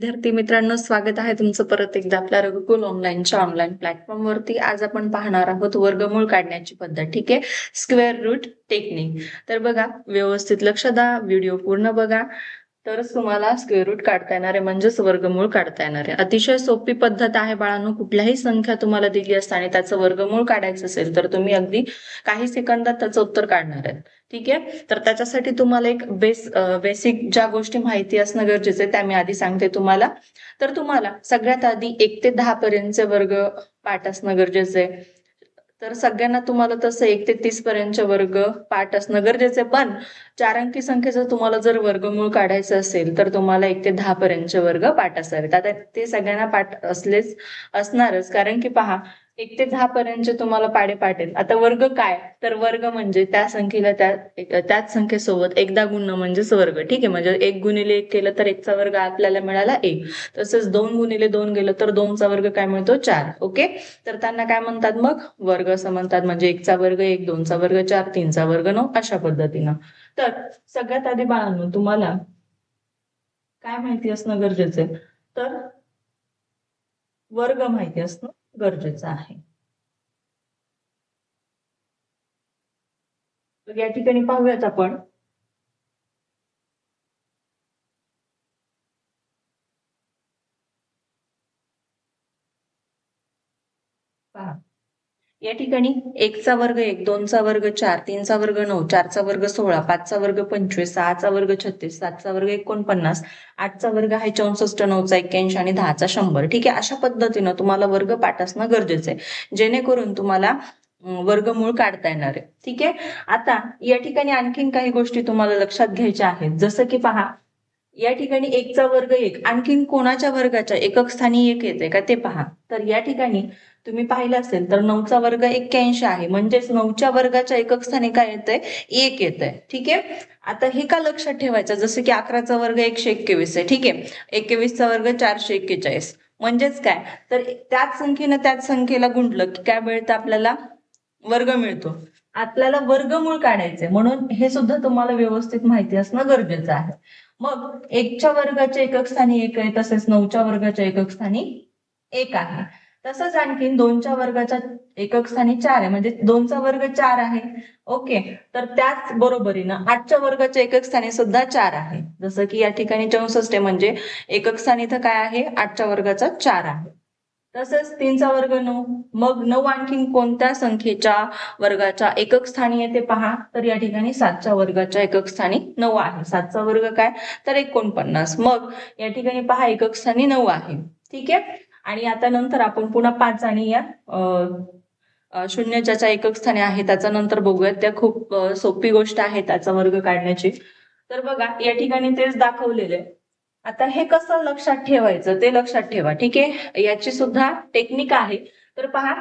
विद्यार्थी मित्रांनो स्वागत आहे तुमचं परत एकदा आपल्या रघुकुल ऑनलाईनच्या ऑनलाईन प्लॅटफॉर्मवरती आज आपण पाहणार आहोत वर्गमूळ काढण्याची पद्धत ठीक आहे? स्क्वेअर रूट टेक्निक तर बघा व्यवस्थित लक्ष द्या व्हिडिओ पूर्ण बघा. तरच तुम्हाला स्क्वेअर रूट काढता येणार आहे म्हणजेच वर्गमूळ काढता येणार आहे. अतिशय सोपी पद्धत आहे बाळांनो कुठल्याही संख्या तुम्हाला दिली असते आणि त्याचं वर्गमूळ काढायचं असेल तर तुम्ही अगदी काही सेकंदात त्याचं उत्तर काढणार आहे. ठीक आहे? तर त्याच्यासाठी तुम्हाला एक बेस बेसिक ज्या गोष्टी माहिती असणं गरजेचं आहे त्या मी आधी सांगते तुम्हाला. तर तुम्हाला सगळ्यात आधी एक ते दहा पर्यंतचे वर्ग पाठ असणं गरजेचं आहे. तर सगळ्यांना तुम्हाला तसं एक ते तीस पर्यंतचे वर्ग पाठ असणं गरजेचं आहे. पण चार अंकी संख्येचं तुम्हाला जर वर्गमूळ काढायचं असेल तर तुम्हाला एक ते दहा पर्यंतचे वर्ग पाठ असावेत. आता ते सगळ्यांना पाठ असलेच असणारच. कारण की पहा एक ते दहा पर्यंतचे तुम्हाला पाडे पाटेल आता वर्ग काय? तर वर्ग म्हणजे त्या संख्येला त्या त्याच संख्येसोबत एकदा गुण म्हणजेच वर्ग ठीक आहे? म्हणजे एक गुणिले एक केलं तर एकचा वर्ग आपल्याला मिळाला एक. तसंच दोन गुणिले दोन गेलं तर दोनचा वर्ग काय मिळतो? चार. ओके? तर त्यांना काय म्हणतात मग? वर्ग असं म्हणतात. म्हणजे एकचा वर्ग एक दोनचा वर्ग चार तीनचा वर्ग नऊ अशा पद्धतीनं. तर सगळ्यात आधी बाळांनो तुम्हाला काय माहिती असणं गरजेचं आहे? तर वर्ग माहिती असणं गरजेचं आहे. तर या ठिकाणी पाहूयात आपण. पहा. या ठिकाणी एकचा वर्ग एक दोनचा वर्ग चार तीनचा वर्ग नऊ चारचा वर्ग सोळा पाचचा वर्ग पंचवीस सहाचा वर्ग छत्तीस सातचा वर्ग एकोणपन्नास आठचा वर्ग आहे चौसष्ट नऊचा एक्क्याऐंशी आणि दहाचा शंभर. ठीक आहे अशा पद्धतीनं तुम्हाला वर्ग पाठ असणं गरजेचं आहे. जेणेकरून तुम्हाला वर्गमूळ काढता येणार आहे. ठीक आहे? आता या ठिकाणी आणखीन काही गोष्टी तुम्हाला लक्षात घ्यायच्या आहेत. जसं की पहा या ठिकाणी एकचा वर्ग एक आणखीन कोणाच्या वर्गाच्या? एकक स्थानी एक येते का? ते पहा. तर या ठिकाणी तुम्ही पाहिलं असेल तर नऊचा वर्ग एक्क्याऐंशी आहे. म्हणजेच नऊच्या वर्गाच्या एकक स्थानी काय येतंय? एक येत आहे ठीक आहे? आता हे का लक्षात ठेवायचं? जसं की अकराचा वर्ग एकशे एकवीस आहे. ठीक आहे? एकवीसचा वर्ग चारशे एक्केचाळीस. म्हणजेच काय? तर त्याच संख्येनं त्याच संख्येला गुंडलं की काय मिळतं आपल्याला? वर्ग मिळतो. आपल्याला वर्गमूळ काढायचंय. म्हणून हे सुद्धा तुम्हाला व्यवस्थित माहिती असणं गरजेचं आहे. मग एकच्या वर्गाच्या एकक स्थानी एक आहे तसेच नऊच्या वर्गाच्या एकक स्थानी एक आहे. तसंच आणखीन दोनच्या वर्गाच्या एकक स्थानी चार आहे. म्हणजे दोनचा वर्ग चार आहे. ओके. तर त्याच बरोबरीनं आठच्या वर्गाच्या एकक स्थानी सुद्धा चार आहे. जसं की या ठिकाणी चौसष्ट म्हणजे एकक स्थानी इथं काय आहे? आठच्या वर्गाचा चार आहे. तसंच तीनचा वर्ग नऊ. मग नऊ आणखीन कोणत्या संख्येच्या वर्गाच्या एकक स्थानी येते पहा. तर या ठिकाणी सातच्या वर्गाच्या एकक स्थानी नऊ आहे. सातचा वर्ग काय? तर एकोणपन्नास. मग या ठिकाणी पहा एकक स्थानी नऊ आहे. ठीक आहे? आणि आता नंतर आपण पुन्हा पाच आणि या शून्य ज्याच्या एकक स्थानी आहे त्याचा नंतर बघूयात. त्या खूप सोपी गोष्ट आहे त्याचा वर्ग काढण्याची. तर बघा या ठिकाणी तेच दाखवलेलं आहे. आता हे कसं लक्षात ठेवायचं? ते लक्षात ठेवा. ठीक आहे? याची सुद्धा टेक्निक आहे. तर पहा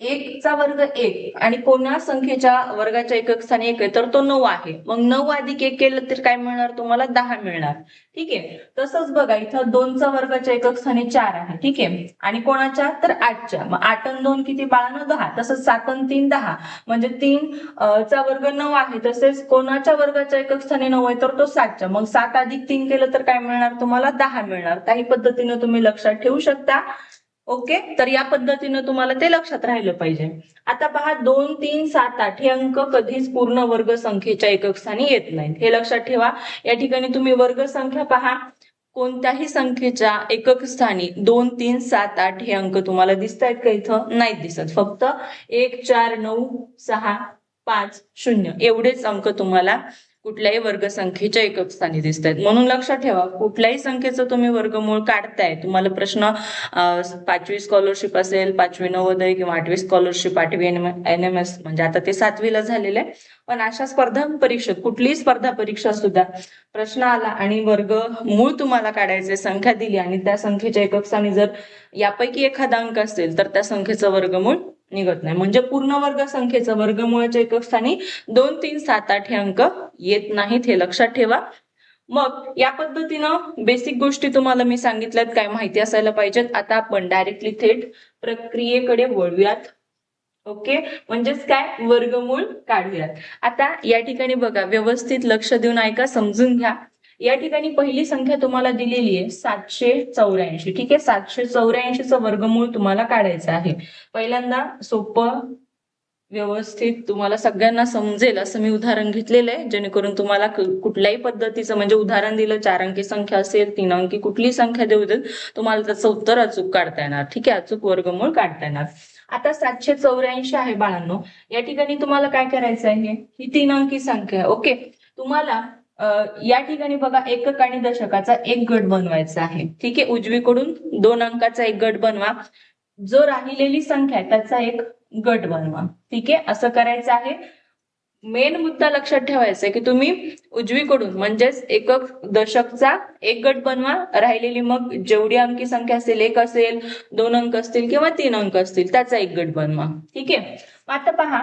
एकचा वर्ग एक आणि कोणा संख्येच्या वर्गाच्या एकक स्थानी एक आहे तर तो नऊ आहे. मग नऊ अधिक एक केलं तर काय मिळणार? तुम्हाला दहा मिळणार. ठीक आहे? तसंच बघा इथं दोनचा वर्गाच्या एकक स्थानी चार आहे. ठीक आहे? आणि कोणाच्या? तर आठच्या. मग आठ दोन किती? बाळानं दहा. तसंच सात अन तीन दहा. म्हणजे तीन चा वर्ग नऊ आहे. तसेच कोणाच्या वर्गाच्या एकक स्थानी नऊ आहे तर तो सातच्या. मग सात अधिक तीन केलं तर काय मिळणार? तुम्हाला दहा मिळणार. काही पद्धतीनं तुम्ही लक्षात ठेवू शकता. ओके? तर या पद्धतीनं तुम्हाला ते लक्षात राहिलं पाहिजे. आता पहा दोन तीन सात आठ हे अंक कधीच पूर्ण वर्ग संख्येच्या एकक स्थानी येत नाहीत. हे लक्षात ठेवा. या ठिकाणी तुम्ही वर्ग संख्या पहा. कोणत्याही संख्येच्या एकक स्थानी दोन तीन सात आठ हे अंक तुम्हाला दिसत आहेत का इथं? नाही दिसत. फक्त एक चार नऊ सहा पाच शून्य. एवढेच अंक तुम्हाला कुठल्याही वर्गसंख्येच्या एकक स्थानी दिसत आहेत म्हणून लक्षात ठेवा कुठल्याही संख्येचं तुम्ही वर्गमूळ काढताय तुम्हाला प्रश्न पाचवी स्कॉलरशिप असेल पाचवी नवोदय किंवा आठवी स्कॉलरशिप आठवी एन एम एस म्हणजे आता ते सातवीला झालेलं आहे. पण अशा स्पर्धा परीक्षेत कुठलीही स्पर्धा परीक्षा सुद्धा प्रश्न आला आणि वर्ग मूळ तुम्हाला काढायचे संख्या दिली आणि त्या संख्येच्या एकक स्थानी जर यापैकी एखादा अंक असेल तर त्या संख्येचं वर्गमूळ निघत नाही. म्हणजे पूर्ण वर्ग संख्येचं वर्गमुळाच्या एकक स्थानी दोन तीन सात आठ हे अंक येत नाहीत हे लक्षात ठेवा. मग या पद्धतीनं बेसिक गोष्टी तुम्हाला मी सांगितल्यात काय माहिती असायला पाहिजेत. आता आपण डायरेक्टली थेट प्रक्रियेकडे वळूयात. ओके? म्हणजेच काय? वर्गमूळ काढूयात. आता या ठिकाणी बघा व्यवस्थित लक्ष देऊन ऐका समजून घ्या. या ठिकाणी पहिली संख्या तुम्हाला दिलेली आहे सातशे चौऱ्याऐंशी. ठीक आहे? सातशे चौऱ्याऐंशीचं वर्गमूळ तुम्हाला काढायचं आहे. पहिल्यांदा सोपं व्यवस्थित तुम्हाला सगळ्यांना समजेल असं मी उदाहरण घेतलेलं आहे. जेणेकरून तुम्हाला कुठल्याही पद्धतीचं म्हणजे उदाहरण दिलं चार अंकी संख्या असेल तीन अंकी कुठली संख्या देऊ देत तुम्हाला त्याचं उत्तर अचूक काढता येणार. ठीक आहे? अचूक वर्गमूळ काढता येणार. आता सातशे चौऱ्याऐंशी आहे बाळांनो. या ठिकाणी तुम्हाला काय करायचं आहे? ही तीन अंकी संख्या आहे. ओके? तुम्हाला या ठिकाणी बघा एकक आणि दशकाचा एक गट बनवायचा आहे. ठीक आहे? उजवीकडून दोन अंकाचा एक गट बनवा. जो राहिलेली संख्या आहे त्याचा एक गट बनवा. ठीक आहे? असं करायचं आहे. मेन मुद्दा लक्षात ठेवायचा आहे की तुम्ही उजवीकडून म्हणजेच एकक दशकचा एक गट बनवा. राहिलेली मग जेवढी अंकी संख्या असेल एक असेल दोन अंक असतील किंवा तीन अंक असतील त्याचा एक गट बनवा. ठीक आहे? आता पहा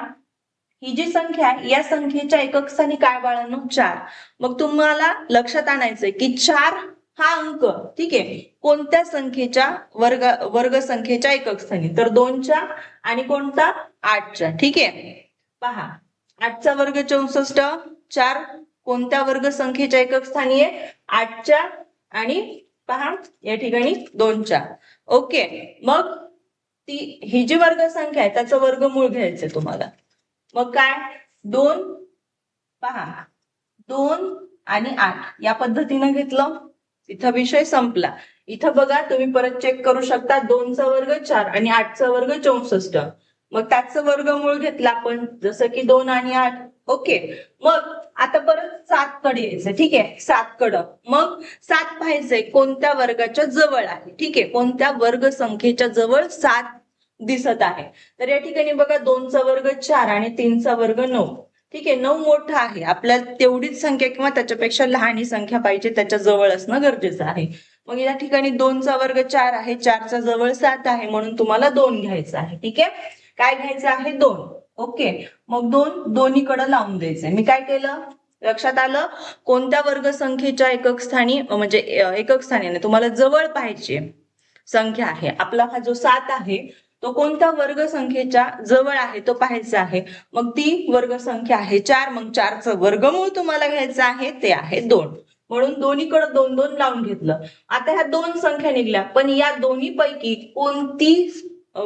ही जी संख्या आहे या संख्येच्या एकक स्थानी काय बाळांनो? चार. मग तुम्हाला लक्षात आणायचंय की चार हा अंक ठीक आहे कोणत्या संख्येच्या वर्ग वर्ग संख्येच्या एकक स्थानी तर दोनच्या आणि कोणता? आठच्या ठीक आहे? पहा आठचा वर्ग चौसष्ट चार कोणत्या वर्ग संख्येच्या एकक स्थानी आहे? आठच्या आणि पहा या ठिकाणी दोनच्या. ओके मग ती ही जी वर्ग संख्या आहे त्याचं वर्गमूळ घ्यायचंय तुम्हाला. मग काय? दोन पहा. दोन आणि आठ. या पद्धतीनं घेतलं. इथं विषय संपला. इथं बघा तुम्ही परत चेक करू शकता. दोनचा वर्ग चार आणि आठचा वर्ग चौसष्ट. मग त्याचं वर्गमूळ घेतला आपण. जसं की दोन आणि आठ. ओके. मग आता परत सात कडे यायचं. ठीक आहे? सात कड. मग सात पाहायचंय कोणत्या वर्गाच्या जवळ आहे? ठीक आहे? कोणत्या वर्ग संख्येच्या जवळ सात दिसत आहे. तर या ठिकाणी बघा दोनचा वर्ग चार आणि तीनचा वर्ग नऊ. ठीक आहे नऊ मोठा आहे. आपल्याला तेवढीच संख्या किंवा त्याच्यापेक्षा लहान ही संख्या पाहिजे त्याच्याजवळ असणं गरजेचं आहे. मग या ठिकाणी दोनचा वर्ग चार आहे चारचा जवळ सात आहे म्हणून तुम्हाला दोन घ्यायचं आहे. ठीक आहे? काय घ्यायचं आहे? दोन. ओके. मग दोन दोन्हीकडे लावून द्यायचंय. मी काय केलं? लक्षात आलं? कोणत्या वर्ग संख्येच्या एकक स्थानी म्हणजे एकक स्थानी तुम्हाला जवळ पाहिजे संख्या आहे. आपला हा जो सात आहे तो कोणत्या वर्ग संख्येच्या जवळ आहे? तो पाहायचा आहे. मग ती वर्ग संख्या आहे चार. मग चारचं वर्गमूळ तुम्हाला घ्यायचं आहे ते आहे दोन. म्हणून दोन्हीकडे दोन दोन लावून घेतलं. आता ह्या दोन संख्या निघल्या. पण या दोन्ही पैकी कोणती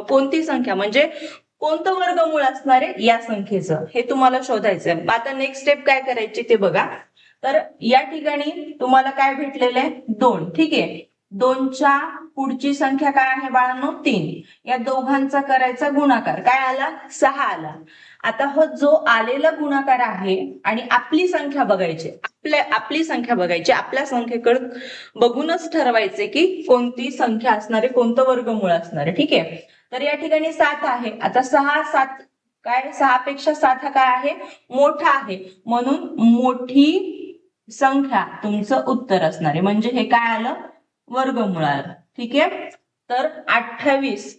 कोणती संख्या? म्हणजे कोणतं वर्गमूळ असणार आहे? या संख्येचं. हे तुम्हाला शोधायचंय. आता नेक्स्ट स्टेप काय करायची ते बघा. तर या ठिकाणी तुम्हाला काय भेटलेलं आहे? दोन. ठीक आहे? दोनच्या पुढची संख्या काय आहे बाळांनो? तीन. या दोघांचा करायचा गुणाकार. काय आला? सहा आला. आता हो जो आलेला गुणाकार आहे आणि आपली संख्या बघायची आपल्या आपली संख्या बघायची आपल्या संख्येकडे बघूनच ठरवायचे की कोणती संख्या असणारे कोणतं वर्गमूळ असणार. ठीक आहे? तर या ठिकाणी सात आहे. आता सहा सात काय? सहा पेक्षा सात हा काय आहे? मोठा आहे. म्हणून मोठी संख्या तुमचं उत्तर असणार. आहे म्हणजे हे काय आलं? वर्गमुळाला ठीक आहे? तर अठ्ठावीस.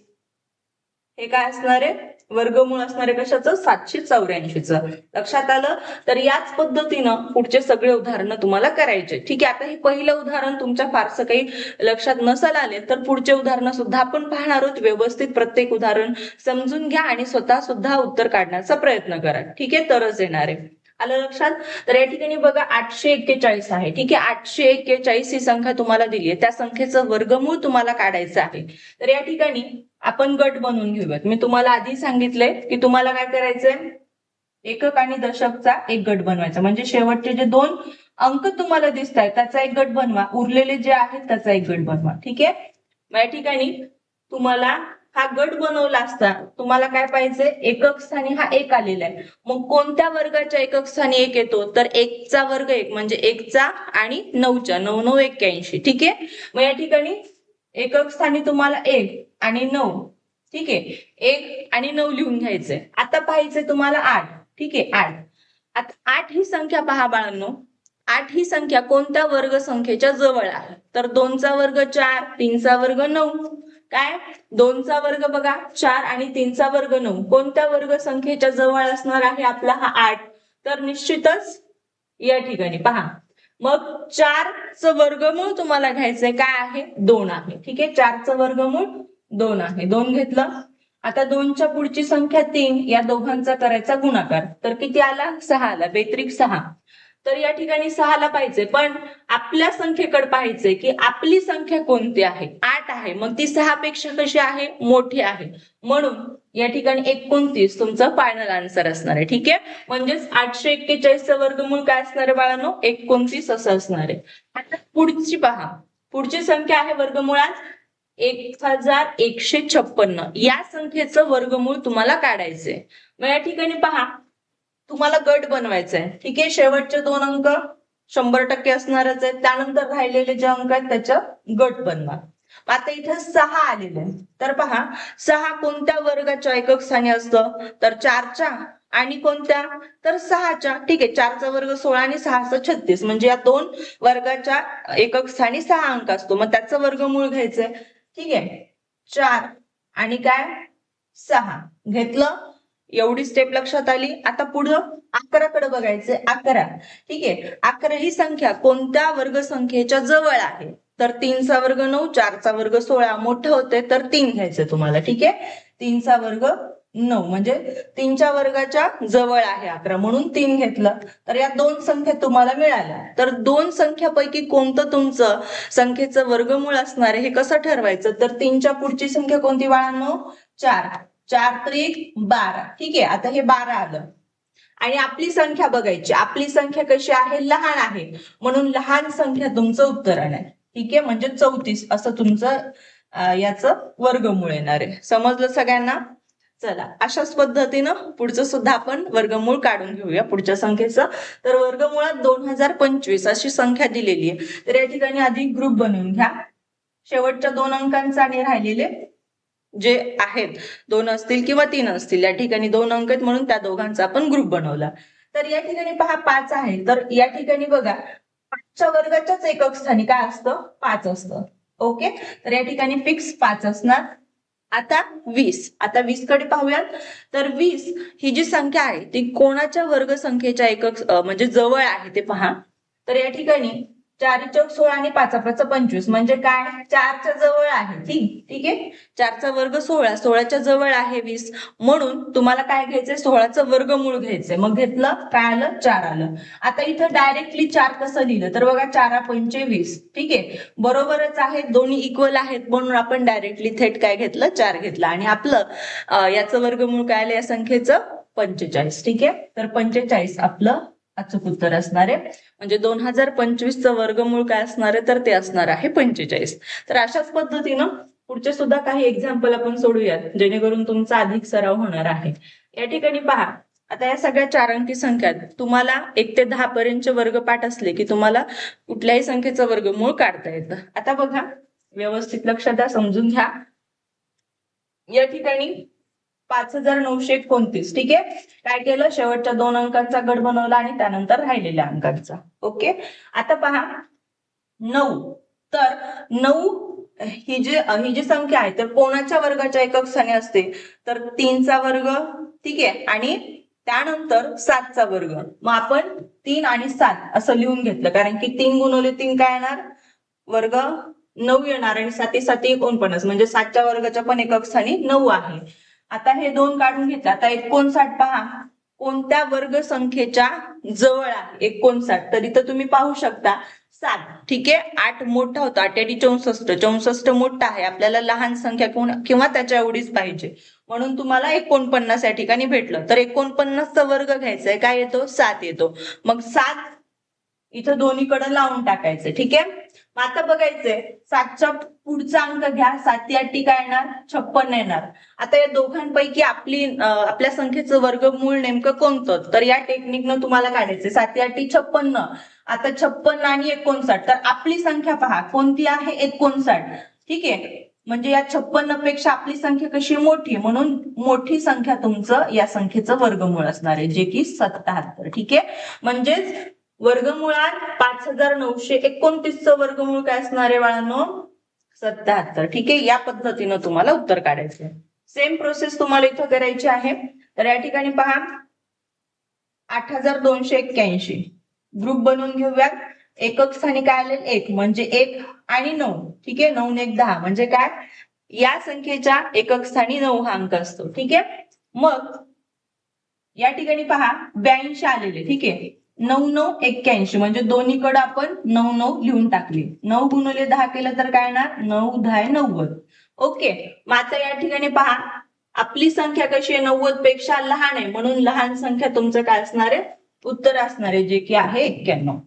हे काय असणार? आहे वर्गमूळ असणार आहे कशाचं? सातशे चौऱ्याऐंशीचं. लक्षात आलं? तर याच पद्धतीनं पुढचे सगळे उदाहरणं तुम्हाला करायचे. ठीक आहे? आता हे पहिलं उदाहरण तुमच्या फारसं काही लक्षात नसाल आले तर पुढचे उदाहरणं सुद्धा आपण पाहणार आहोत. व्यवस्थित प्रत्येक उदाहरण समजून घ्या आणि स्वतः सुद्धा उत्तर काढण्याचा प्रयत्न करा. ठीक आहे? तरच येणार आहे. आलं लक्षात? तर या ठिकाणी बघा आठशे एक्केचाळीस आहे. ठीक आहे? आठशे एक्केचाळीस ही संख्या तुम्हाला दिली आहे. त्या संख्येचं वर्गमूळ तुम्हाला काढायचं आहे. तर या ठिकाणी आपण गट बनवून घेऊयात. मी तुम्हाला आधी सांगितलंय की तुम्हाला काय करायचंय? एकक आणि दशकचा एक गट बनवायचा. म्हणजे शेवटचे जे दोन अंक तुम्हाला दिसत आहेत त्याचा एक गट बनवा. उरलेले जे आहेत त्याचा एक गट बनवा. ठीक आहे? या ठिकाणी तुम्हाला हा गट बनवला असता तुम्हाला काय पाहिजे? एकक स्थानी हा एक आलेला आहे. मग कोणत्या वर्गाच्या एकक स्थानी एक येतो? तर एकचा वर्ग एक म्हणजे एकचा आणि नऊच्या नऊ नऊ एक्क्याऐंशी. ठीक आहे? मग या ठिकाणी एकक स्थानी तुम्हाला एक आणि नऊ. ठीक आहे? एक आणि नऊ लिहून घ्यायचंय. आता पाहायचंय तुम्हाला आठ. ठीक आहे? आठ. आता आठ ही संख्या पहा बाळांनो. आठ ही संख्या कोणत्या वर्ग संख्येच्या जवळ आहे? तर दोनचा वर्ग चार तीनचा वर्ग नऊ. काय? दोनचा वर्ग बघा चार आणि तीनचा वर्ग नऊ. कोणत्या वर्ग संख्येच्या जवळ असणार आहे आपला हा आठ? तर निश्चितच या ठिकाणी पहा. मग चारचं वर्गमूळ तुम्हाला घ्यायचंय. काय आहे? दोन आहे. ठीक आहे? चारचं वर्गमूळ दोन आहे. दोन घेतलं. आता दोनच्या पुढची संख्या तीन. या दोघांचा करायचा गुणाकार. तर किती आला? सहा आला. बेत्रिक सहा. तर या ठिकाणी सहाला पाहिजे पण आपल्या संख्येकडे पाहायचंय की आपली संख्या कोणती आहे? आठ आहे. मग ती सहा पेक्षा कशी आहे? मोठी आहे. म्हणून या ठिकाणी एकोणतीस तुमचं फायनल आन्सर असणार आहे. ठीक आहे? म्हणजेच आठशे एक्केचाळीसचं वर्गमूळ काय असणार आहे बाळांनो? एकोणतीस असं असणार आहे. आता पुढची पहा. पुढची संख्या आहे वर्गमुळात एक हजार एकशे छप्पन्न. या संख्येचं वर्गमूळ तुम्हाला काढायचंय. मग या ठिकाणी पहा. तुम्हाला गट बनवायचा आहे ठीक आहे शेवटचे दोन अंक शंभर टक्के असणारच आहेत. त्यानंतर राहिलेले जे अंक आहेत त्याचं गट बनवा. आता इथं सहा आलेले आहेत. तर पहा सहा कोणत्या वर्गाच्या एकक स्थानी असतं? तर चारच्या आणि कोणत्या? तर सहाच्या. ठीक आहे चारचा वर्ग सोळा आणि सहाचा छत्तीस. म्हणजे या दोन वर्गाच्या एकक स्थानी सहा अंक असतो. मग त्याचं वर्गमूळ घ्यायचंय. ठीक आहे चार आणि काय? सहा. घेतलं? एवढी स्टेप लक्षात आली. आता पुढं अकराकडे बघायचंय. अकरा. ठीक आहे? अकरा ही संख्या कोणत्या वर्गसंख्येच्या जवळ आहे? तर तीनचा वर्ग नऊ चारचा वर्ग सोळा. मोठं होते तर तीन घ्यायचं तुम्हाला. ठीक आहे? तीनचा वर्ग नऊ. म्हणजे तीनच्या वर्गाच्या जवळ आहे अकरा. म्हणून तीन घेतलं. तर या दोन संख्या तुम्हाला मिळाल्या. तर दोन संख्यापैकी कोणतं तुमचं संख्येचं वर्गमूळ असणार आहे हे कसं ठरवायचं? तर तीनच्या पुढची संख्या कोणती? बाळांनो चार. चार त्रिक बारा. ठीक आहे? आता हे बारा आलं. आणि आपली संख्या बघायची. आपली संख्या कशी आहे? लहान आहे. म्हणून लहान संख्या तुमचं उत्तरण आहे ठीक आहे? म्हणजे चौतीस. असं तुमचं याच याचं वर्गमूळ येणार आहे. समजलं सगळ्यांना? चला. अशाच पद्धतीनं पुढचं सुद्धा आपण वर्गमूळ काढून घेऊया. पुढच्या संख्येचं. तर वर्गमुळात दोन हजार पंचवीस अशी संख्या दिलेली आहे. तर या ठिकाणी आधी ग्रुप बनवून घ्या. शेवटच्या दोन अंकांचा आणि राहिलेले जे आहेत दोन असतील किंवा तीन असतील या ठिकाणी दोन अंक आहेत म्हणून त्या दोघांचा आपण ग्रुप बनवला. तर या ठिकाणी पहा पाच आहे. तर या ठिकाणी बघा पाचच्या वर्गाच्याच एकक स्थानी काय असतं? पाच असतं. ओके? तर या ठिकाणी फिक्स पाच असणार. आता वीस. आता वीसकडे पाहूयात. तर वीस ही जी संख्या आहे ती कोणाच्या वर्ग संख्येच्या एकक म्हणजे जवळ आहे ते पहा. तर या ठिकाणी चारी चौक सोळा आणि पाचा पाचा पंचवीस. म्हणजे काय? चारच्या जवळ आहे. ठीक? ठीक आहे? चारचा वर्ग सोळा. सोळाच्या जवळ आहे वीस. म्हणून तुम्हाला काय घ्यायचंय? सोळाचं वर्गमूळ घ्यायचंय. मग घेतलं काय आलं? चार आलं. आता इथं डायरेक्टली चार कसं लिहिलं? तर बघा चारा पंचे वीस. ठीक आहे? बरोबरच आहेत दोन्ही इक्वल आहेत. म्हणून आपण डायरेक्टली थेट काय घेतलं? चार घेतलं. आणि आपलं याचं वर्गमूळ काय आलं? या संख्येचं पंचेचाळीस. ठीक आहे? तर पंचेचाळीस आपलं अचूक उत्तर असणार आहे. म्हणजे दोन हजार पंचवीसचं वर्गमूळ काय असणार आहे? तर ते असणार आहे पंचेचाळीस. तर अशाच पद्धतीनं पुढचे सुद्धा काही एक्झाम्पल आपण सोडूयात जेणेकरून तुमचा अधिक सराव होणार आहे. या ठिकाणी पहा आता या सगळ्या चार अंकी संख्या तुम्हाला एक ते दहा पर्यंतचे वर्गपाठ असले की तुम्हाला कुठल्याही संख्येचं वर्गमूळ काढता येतं. आता बघा व्यवस्थित लक्ष द्या समजून घ्या. या ठिकाणी पाच हजार नऊशे एकोणतीस. ठीक आहे? काय केलं? शेवटच्या दोन अंकांचा गट बनवला आणि त्यानंतर राहिलेल्या अंकांचा. ओके? आता पहा. नऊ. तर नऊ ही जी ही जी संख्या आहे तर कोणाच्या वर्गाच्या एकक स्थानी असते? तर तीनचा वर्ग ठीक आहे? आणि त्यानंतर सातचा वर्ग. मग आपण तीन आणि सात असं लिहून घेतलं. कारण की तीन गुणवले तीन काय येणार? वर्ग नऊ येणार आणि साती साती एकोणपन्नास. म्हणजे सातच्या वर्गाच्या पण एकक स्थानी नऊ आहे. आता हे दोन काढून घेतलं. आता एकोणसाठ पहा. कोणत्या वर्ग संख्येच्या जवळ आहे? एकोणसाठ. तर इथं तुम्ही पाहू शकता. सात. ठीक आहे? आठ मोठा होता. आठ चौसष्ट. चौसष्ट मोठा आहे. आपल्याला लहान संख्या कोण- किंवा त्याच्या एवढीच पाहिजे. म्हणून तुम्हाला एकोणपन्नास या ठिकाणी भेटलं. तर एकोणपन्नासचा वर्ग घ्यायचा आहे काय येतो? सात येतो. मग सात इथं दोन्हीकडे लावून टाकायचं ठीक आहे? मग आता बघायचंय सातचा पुढचा अंक घ्या साती आठी काय येणार छप्पन येणार. आता या दोघांपैकी आपली आपल्या संख्येचं वर्गमूळ नेमकं कोणतं? तर या टेक्निकनं तुम्हाला काढायचं साती आठी छप्पन्न. आता छप्पन्न आणि एकोणसाठ. तर आपली संख्या पहा. कोणती आहे? एकोणसाठ. ठीक आहे? म्हणजे या छप्पन्नपेक्षा आपली संख्या कशी मोठी म्हणून मोठी संख्या तुमचं या संख्येचं वर्गमूळ असणार आहे जे की सत्याहत्तर ठीक आहे? म्हणजेच वर्गमुळात पाच हजार नऊशे एकोणतीसचं वर्गमूळ काय असणार आहे बाळांनो? सत्याहत्तर. ठीक आहे या पद्धतीनं तुम्हाला उत्तर काढायचं सेम प्रोसेस तुम्हाला इथं करायची आहे. तर या ठिकाणी पहा. आठ हजार दोनशे एक्क्याऐंशी. ग्रुप बनवून घेऊया एकक स्थानी काय आले एक. म्हणजे एक आणि नऊ. ठीक आहे नऊ एक दहा. म्हणजे काय? या संख्येच्या एकक स्थानी नऊ हा अंक असतो. ठीक आहे? मग या ठिकाणी पहा. ब्याऐंशी आलेले. ठीक आहे? नऊ नऊ एक्क्याऐंशी म्हणजे दोन्हीकडे आपण नऊ नऊ लिहून टाकली. नऊ गुणले दहा केलं तर काय येणार? नऊ दहा नव्वद. ओके मात्र या ठिकाणी पहा आपली संख्या कशी आहे? नव्वदपेक्षा लहान आहे. म्हणून लहान संख्या तुमचं काय असणार आहे? उत्तर असणार आहे जे की आहे एक्क्याण्णव.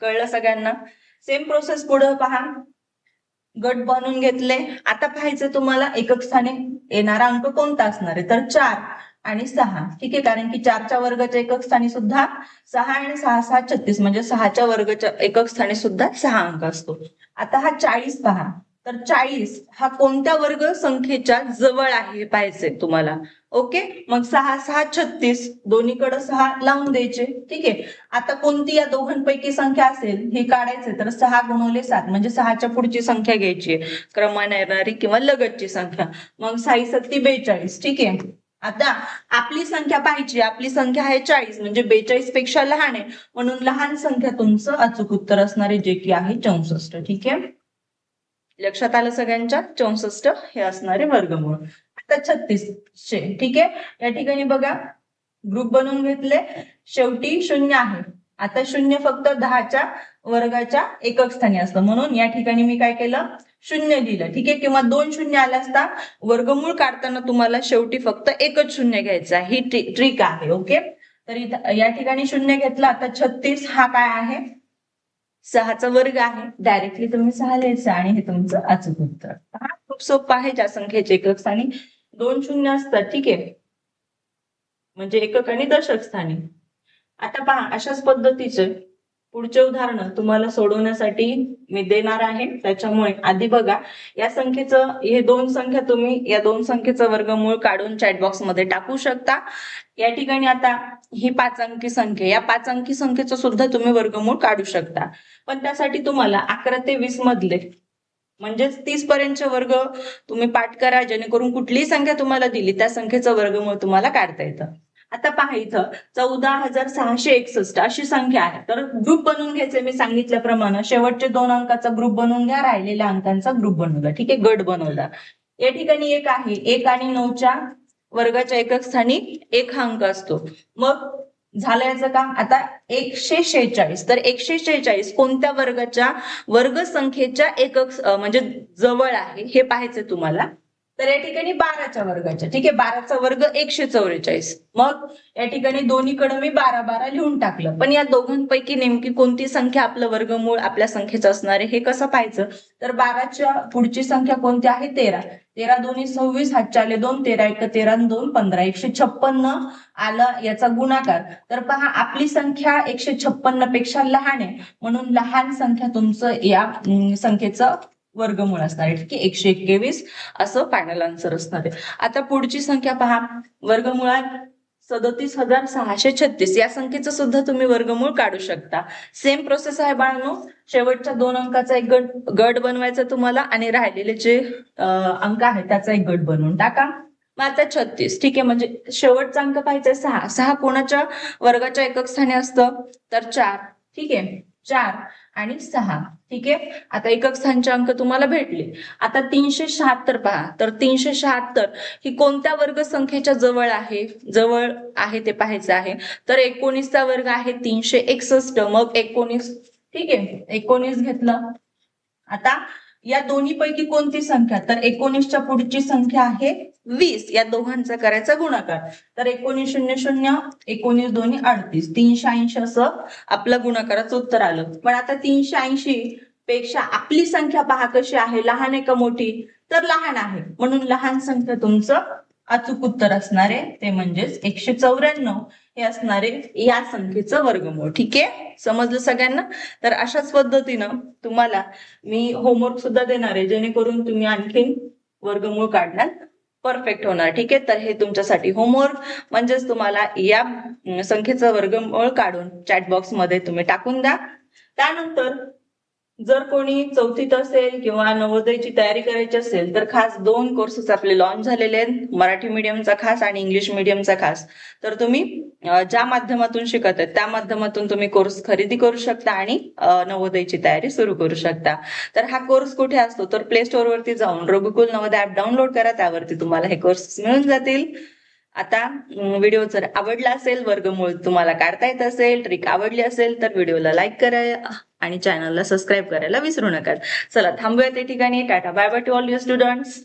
कळलं सगळ्यांना? सेम प्रोसेस पुढे पहा. गट बनवून घेतले. आता पाहायचं तुम्हाला एकक स्थानी येणारा अंक कोणता असणार आहे? तर चार. आणि सहा. ठीक आहे कारण की चारच्या वर्गाच्या एकक स्थानी सुद्धा सहा आणि सहा सहा छत्तीस. म्हणजे सहाच्या वर्गाच्या एकक स्थानी सुद्धा सहा अंक असतो. आता हा चाळीस पहा. तर चाळीस हा कोणत्या वर्ग संख्येच्या जवळ आहे पाहिजे पाहायचंय तुम्हाला. ओके? मग सहा सहा छत्तीस. दोन्हीकडे सहा लावून द्यायचे. ठीक आहे? आता कोणती या दोघांपैकी संख्या असेल हे काढायचे तर सहा गुणवले सात. म्हणजे सहाच्या पुढची संख्या घ्यायची आहे. क्रमाने येणारी किंवा लगतची संख्या. मग साई सत्ती बेचाळीस. ठीक आहे? आता आपली संख्या पाहिजे आपली संख्या आहे चाळीस म्हणजे बेचाळीसपेक्षा लहान आहे. म्हणून लहान संख्या तुमचं अचूक उत्तर असणारे जे की आहे चौसष्ट ठीक आहे? लक्षात आलं सगळ्यांच्या? चौसष्ट हे असणारे वर्गमूळ. आता छत्तीसशे ठीक आहे? या ठिकाणी बघा ग्रुप बनवून घेतले. शेवटी शून्य आहे. आता शून्य फक्त दहाच्या वर्गाच्या एकक स्थानी असतं. म्हणून या ठिकाणी मी काय केलं? शून्य लिहिलं. ठीक आहे? किंवा दोन शून्य आल्या असता वर्गमूळ काढताना तुम्हाला शेवटी फक्त एकच शून्य घ्यायचं आहे. ही ट्रिक आहे ओके? तर या ठिकाणी शून्य घेतलं. आता छत्तीस हा काय आहे? सहाचा वर्ग आहे. डायरेक्टली तुम्ही सहा लिहायचं आणि हे तुमचं अचूक उत्तर. हा खूप सोपं आहे. ज्या संख्येचे एकक स्थानी दोन शून्य असतात ठीक आहे? म्हणजे एकक आणि दशक स्थानी. आता पहा अशाच पद्धतीचे पुढचे उदाहरण तुम्हाला सोडवण्यासाठी मी देणार आहे. त्याच्यामुळे आधी बघा या संख्येचं हे दोन संख्या तुम्ही या दोन संख्येचं वर्गमूळ काढून चॅटबॉक्समध्ये टाकू शकता. या ठिकाणी आता ही पाच अंकी संख्या या पाच अंकी संख्येचं सुद्धा तुम्ही वर्गमूळ काढू शकता. पण त्यासाठी तुम्हाला अकरा ते वीस मधले म्हणजेच तीस पर्यंतचे वर्ग तुम्ही पाठ करा जेणेकरून कुठलीही संख्या तुम्हाला दिली त्या संख्येचं वर्गमूळ तुम्हाला काढता येतं. आता पहा इथं चौदा हजार सहाशे एकसष्ट अशी संख्या आहे. तर ग्रुप बनवून घ्यायचे मी सांगितल्याप्रमाणे शेवटचे दोन अंकाचा ग्रुप बनवून घ्या राहिलेल्या अंकांचा ग्रुप बनवला ठीक आहे गट बनवला या ठिकाणी एक आहे एक आणि नऊच्या वर्गाच्या एकक स्थानी एक हा अंक असतो. मग झालं याचं काम आता एकशे शेहेचाळीस तर एकशे शेहेचाळीस कोणत्या वर्गाच्या वर्गसंख्येच्या एकक म्हणजे जवळ आहे हे पाहायचं तुम्हाला. तर या ठिकाणी बाराच्या वर्गाच्या. ठीक आहे बाराचा वर्ग एकशे चौवेचाळीस. मग या ठिकाणी दोन्हीकडे मी बारा बारा लिहून टाकलं. पण या दोघांपैकी नेमकी कोणती संख्या आपलं वर्गमूळ आपल्या संख्येचं असणार आहे हे कसं पाहायचं? तर बाराच्या पुढची संख्या कोणती आहे? तेरा. तेरा दोन्ही सव्वीस हातच्याले आले दोन तेरा एक तेरा दोन पंधरा. एकशे छप्पन्न आलं याचा गुणाकार. तर पहा आपली संख्या एकशे छप्पन्नपेक्षा लहान आहे. म्हणून लहान संख्या तुमचं या संख्येचं वर्गमूळ असणार आहे ठीक आहे? एकशे एकवीस असं फायनल आन्सर असणार आहे. आता पुढची संख्या पहा. वर्गमुळात सदतीस हजार सहाशे छत्तीस. या संख्येचं सुद्धा तुम्ही वर्गमूळ काढू शकता. सेम प्रोसेस आहे बाळांनो. शेवटच्या दोन अंकाचा एक गट गट बनवायचा तुम्हाला आणि राहिलेले जे अंक आहे त्याचा एक गट बनवून टाका. मग आता छत्तीस ठीक आहे? म्हणजे शेवटचा अंक पाहिजे सहा. सहा कोणाच्या वर्गाच्या एकक स्थानी असतं? तर चार ठीक आहे? चार. आणि सहा. ठीक आहे? आता एकक स्थानचे अंक तुम्हाला भेटले. आता तीनशे शहात्तर पहा. तर तीनशे शहात्तर ही कोणत्या वर्ग संख्येच्या जवळ आहे? जवळ आहे ते पाहायचं आहे. तर एकोणीसचा वर्ग आहे तीनशे एकसष्ट. मग एकोणीस ठीक आहे? एकोणीस घेतलं. आता या दोन्ही पैकी कोणती संख्या? तर एकोणीसच्या पुढची संख्या आहे वीस. या दोघांचा करायचा गुणाकार. तर एकोणीस शून्य शून्य एकोणीस दोन्ही अडतीस. तीनशे ऐंशी असं आपलं गुणाकाराचं उत्तर आलं. पण आता तीनशे ऐंशी पेक्षा आपली संख्या पहा कशी आहे. लहान आहे का मोठी? तर लहान आहे. म्हणून लहान संख्या तुमचं अचूक उत्तर असणार आहे. ते म्हणजेच एकशे चौऱ्याण्णव. हे असणारे या संख्येचं वर्गमूळ. ठीक आहे? समजलं सगळ्यांना? तर अशाच पद्धतीनं तुम्हाला मी होमवर्क सुद्धा देणार आहे जेणेकरून तुम्ही आणखीन वर्गमूळ काढण्यात परफेक्ट होणार. ठीक आहे? तर हे तुमच्यासाठी होमवर्क म्हणजेच तुम्हाला या संख्येचं वर्गमूळ काढून चॅट तुम्ही टाकून द्या. त्यानंतर जर कोणी चौथीत असेल किंवा नवोदयची तयारी करायची असेल तर खास दोन कोर्सेस आपले लॉन्च झालेले आहेत. मराठी मीडियमचा खास आणि इंग्लिश मीडियमचा खास. तर तुम्ही ज्या माध्यमातून शिकत आहेत त्या माध्यमातून तुम्ही कोर्स खरेदी करू शकता आणि नवोदयची तयारी सुरू करू शकता. तर हा कोर्स कुठे असतो? तर प्ले स्टोअर वरती जाऊन रघुकुल नवोदय ऍप डाउनलोड करा. त्यावरती तुम्हाला हे कोर्सेस मिळून जातील. आता व्हिडिओ जर आवडला असेल वर्गमूळ तुम्हाला काढता येत असेल ट्रिक आवडली असेल तर व्हिडिओला लाईक करा आणि चॅनलला सबस्क्राईब करायला विसरू नका. चला थांबूया त्या ठिकाणी. Tata bye bye to all you students